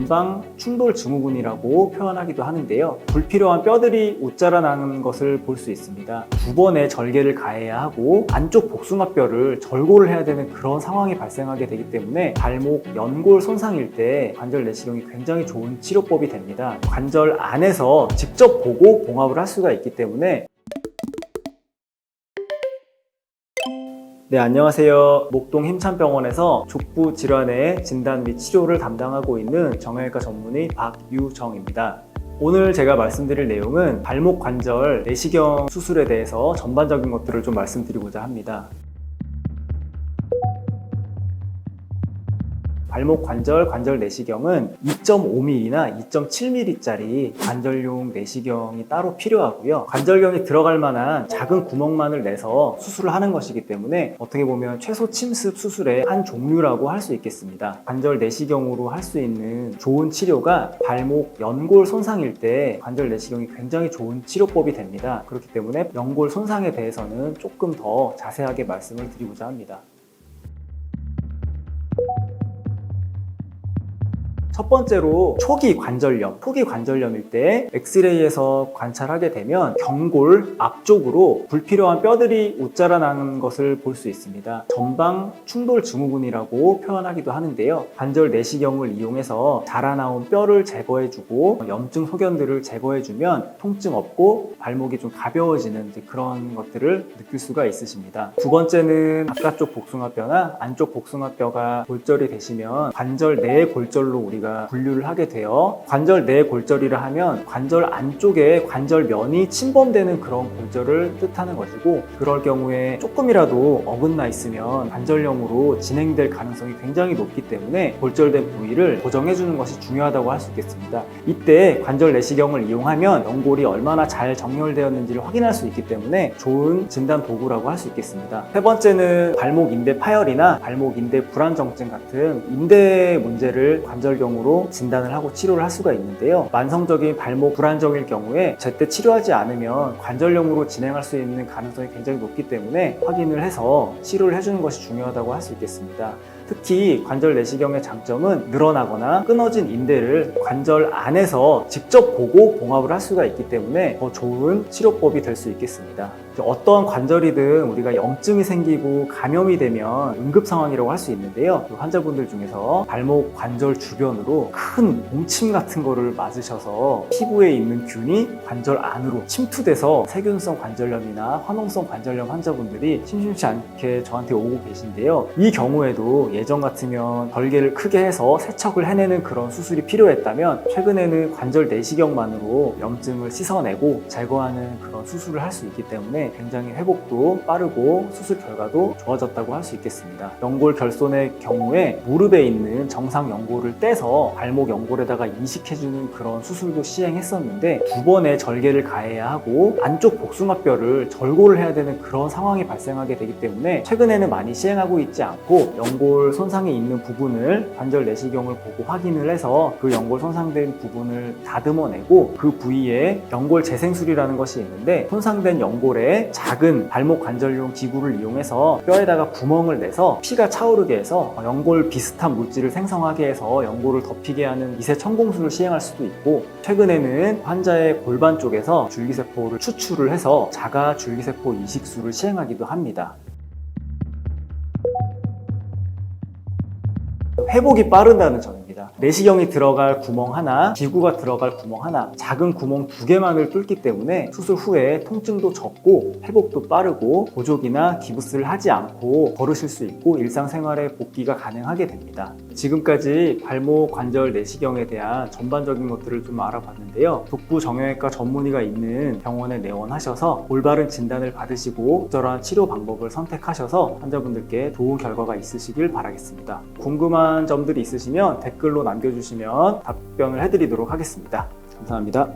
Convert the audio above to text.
전방 충돌 증후군이라고 표현하기도 하는데요. 불필요한 뼈들이 웃자라나는 것을 볼 수 있습니다. 두 번의 절개를 가해야 하고 안쪽 복숭아뼈를 절골을 해야 되는 그런 상황이 발생하게 되기 때문에 발목 연골 손상일 때 관절 내시경이 굉장히 좋은 치료법이 됩니다. 관절 안에서 직접 보고 봉합을 할 수가 있기 때문에 네, 안녕하세요. 목동 힘찬병원에서 족부 질환의 진단 및 치료를 담당하고 있는 정형외과 전문의 박유정입니다. 오늘 제가 말씀드릴 내용은 발목 관절 내시경 수술에 대해서 전반적인 것들을 좀 말씀드리고자 합니다. 발목 관절 관절 내시경은 2.5mm나 2.7mm짜리 관절용 내시경이 따로 필요하고요. 관절경이 들어갈 만한 작은 구멍만을 내서 수술을 하는 것이기 때문에 어떻게 보면 최소 침습 수술의 한 종류라고 할 수 있겠습니다. 관절 내시경으로 할 수 있는 좋은 치료가 발목 연골 손상일 때 관절 내시경이 굉장히 좋은 치료법이 됩니다. 그렇기 때문에 연골 손상에 대해서는 조금 더 자세하게 말씀을 드리고자 합니다. 첫 번째로 초기 관절염, 초기 관절염일 때 엑스레이에서 관찰하게 되면 경골 앞쪽으로 불필요한 뼈들이 웃자라나는 것을 볼 수 있습니다. 전방 충돌 증후군이라고 표현하기도 하는데요. 관절 내시경을 이용해서 자라나온 뼈를 제거해주고 염증 소견들을 제거해주면 통증 없고 발목이 좀 가벼워지는 그런 것들을 느낄 수가 있으십니다. 두 번째는 바깥쪽 복숭아뼈나 안쪽 복숭아뼈가 골절이 되시면 관절 내 골절로 우리가 분류를 하게 돼요. 관절 내 골절이라 하면 관절 안쪽에 관절면이 침범되는 그런 골절을 뜻하는 것이고 그럴 경우에 조금이라도 어긋나 있으면 관절염으로 진행될 가능성이 굉장히 높기 때문에 골절된 부위를 고정해 주는 것이 중요하다고 할 수 있겠습니다. 이때 관절 내시경을 이용하면 연골이 얼마나 잘 정렬되었는지를 확인할 수 있기 때문에 좋은 진단 도구라고 할 수 있겠습니다. 세 번째는 발목 인대 파열이나 발목 인대 불안정증 같은 인대 문제를 관절경 으로 진단을 하고 치료를 할 수가 있는데요. 만성적인 발목 불안정일 경우에 제때 치료하지 않으면 관절염으로 진행할 수 있는 가능성이 굉장히 높기 때문에 확인을 해서 치료를 해주는 것이 중요하다고 할 수 있겠습니다. 특히 관절 내시경의 장점은 늘어나거나 끊어진 인대를 관절 안에서 직접 보고 봉합을 할 수가 있기 때문에 더 좋은 치료법이 될 수 있겠습니다. 어떠한 관절이든 우리가 염증이 생기고 감염이 되면 응급 상황이라고 할 수 있는데요. 그 환자분들 중에서 발목 관절 주변으로 큰 뭉침 같은 거를 맞으셔서 피부에 있는 균이 관절 안으로 침투돼서 세균성 관절염이나 화농성 관절염 환자분들이 심심치 않게 저한테 오고 계신데요. 이 경우에도 예전 같으면 절개를 크게 해서 세척을 해내는 그런 수술이 필요했다면 최근에는 관절 내시경만으로 염증을 씻어내고 제거하는 그런 수술을 할 수 있기 때문에 굉장히 회복도 빠르고 수술 결과도 좋아졌다고 할 수 있겠습니다. 연골 결손의 경우에 무릎에 있는 정상 연골을 떼서 발목 연골에다가 이식해주는 그런 수술도 시행했었는데 두 번의 절개를 가해야 하고 안쪽 복숭아뼈를 절골을 해야 되는 그런 상황이 발생하게 되기 때문에 최근에는 많이 시행하고 있지 않고 연골 손상이 있는 부분을 관절 내시경을 보고 확인을 해서 그 연골 손상된 부분을 다듬어내고 그 부위에 연골 재생술이라는 것이 있는데 손상된 연골에 작은 발목 관절용 기구를 이용해서 뼈에다가 구멍을 내서 피가 차오르게 해서 연골 비슷한 물질을 생성하게 해서 연골을 덮이게 하는 이세 천공술을 시행할 수도 있고 최근에는 환자의 골반 쪽에서 줄기세포를 추출을 해서 자가 줄기세포 이식술을 시행하기도 합니다. 회복이 빠르다는 점 입니다. 내시경이 들어갈 구멍 하나, 기구가 들어갈 구멍 하나, 작은 구멍 두 개만을 뚫기 때문에 수술 후에 통증도 적고 회복도 빠르고 보조기나 기부스를 하지 않고 걸으실 수 있고 일상생활에 복귀가 가능하게 됩니다. 지금까지 발목 관절 내시경에 대한 전반적인 것들을 좀 알아봤는데요. 독부 정형외과 전문의가 있는 병원에 내원하셔서 올바른 진단을 받으시고 적절한 치료 방법을 선택하셔서 환자분들께 좋은 결과가 있으시길 바라겠습니다. 궁금한 점들이 있으시면 댓글로 남겨주시면 답변을 해드리도록 하겠습니다. 감사합니다.